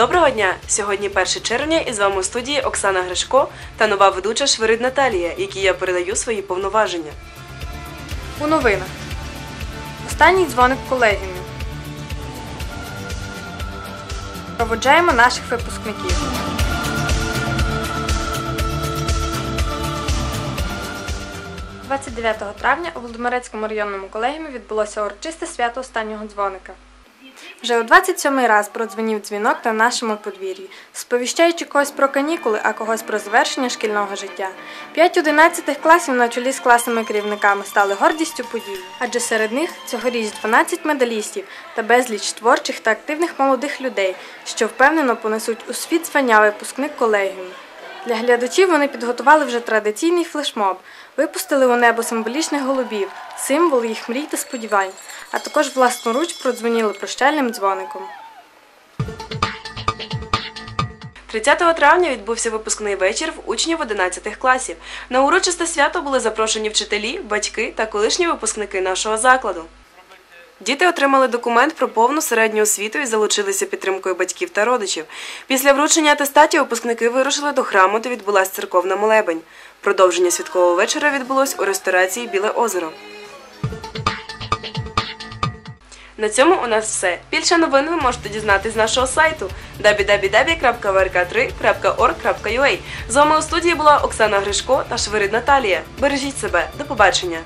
Доброго дня! Сьогодні 1 червня і з вами у студії Оксана Гришко та нова ведуча Швирид Наталія, якій я передаю свої повноваження. У новинах. Останній дзвоник колегіумі. Проводжаємо наших випускників. – 29 травня у Володимирецькому районному колегіумі відбулося урочисте свято останнього дзвоника. Вже у 27-й раз продзвонів дзвінок на нашому подвір'ї, сповіщаючи когось про канікули, а когось про завершення шкільного життя. П'ять 11 класів на чолі з класними керівниками стали гордістю події, адже серед них цьогоріч 12 медалістів та безліч творчих та активних молодих людей, що впевнено понесуть у світ звання випускник колегіуму. Для глядачів вони підготували вже традиційний флешмоб, випустили у небо символічних голубів, символ їх мрій та сподівань, а також власноруч продзвоніли прощальним дзвоником. 30 травня відбувся випускний вечір в учнів 11 класів. На урочисте свято були запрошені вчителі, батьки та колишні випускники нашого закладу. Діти отримали документ про повну середню освіту і залучилися підтримкою батьків та родичів. Після вручення атестатів випускники вирушили до храму, де відбулася церковна молебень. Продовження святкового вечора відбулось у ресторації Біле озеро. На цьому у нас все. Більше новин ви можете дізнатись з нашого сайту www.vrk3.org.ua З вами у студії була Оксана Гришко та Швирид Наталія. Бережіть себе. До побачення!